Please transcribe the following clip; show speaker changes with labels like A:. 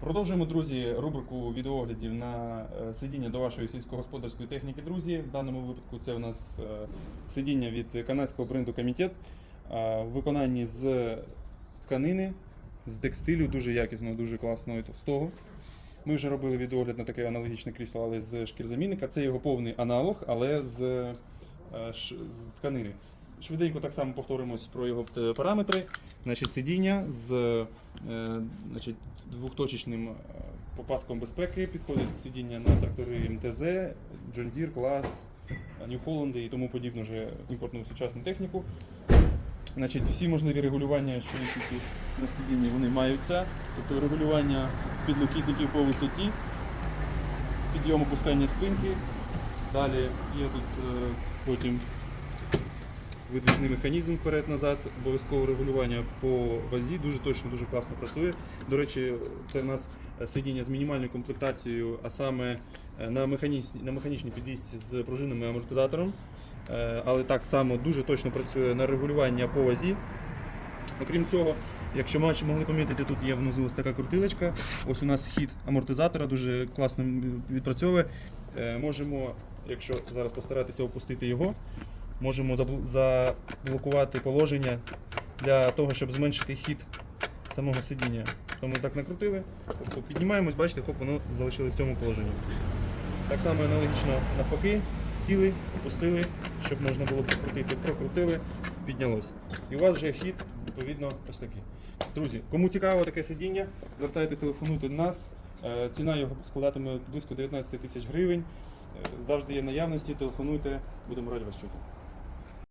A: Продовжуємо, друзі, рубрику відеоглядів на е, сидіння до вашої сільськогосподарської техніки, друзі. В даному випадку це у нас е, сидіння від канадського бренду Комітет е, в виконанні з тканини, з текстилю, дуже якісного, дуже класного і товстого. Ми вже робили відеогляд на таке аналогічне крісло, але з шкірзамінника. Це його повний аналог, але з, з тканини. Швиденько так само повторимось про його параметри. Значить, сидіння з значить, двохточечним е, попаском безпеки. Підходить сидіння на трактори МТЗ, John Deere, клас, New Holland і тому подібну вже імпортну сучасну техніку. Значить, всі можливі регулювання, що є тільки на сидінні, вони маються. Тобто регулювання підлокітників по висоті, підйом опускання спинки. Далі є тут е, потім видвижний механізм вперед-назад, обов'язкове регулювання по вазі, дуже точно, дуже класно працює. До речі, це в нас сидіння з мінімальною комплектацією, а саме е, на механічній, на механічній підвісці з пружинним амортизатором. Е, Але так само дуже точно працює на регулювання по вазі. Окрім цього, якщо могли помітити, тут є внизу ось така крутилочка. Ось у нас хід амортизатора дуже класно відпрацьовує. Е, Можемо, якщо зараз постаратися опустити його, можемо заблокувати положення для того, щоб зменшити хід самого сидіння. Тому так накрутили, тобто піднімаємось, бачите, хоп, воно залишилось в цьому положенні. Так само аналогічно навпаки, сіли, опустили, щоб можна було прокрутити, прокрутили, піднялось. І у вас вже хід, відповідно, ось такий. Друзі, кому цікаво таке сидіння, звертайтеся, телефонуйте до нас. Е, Ціна його складатиме близько 19 тисяч гривень. Е, Завжди є наявності, телефонуйте, будемо раді вас чути.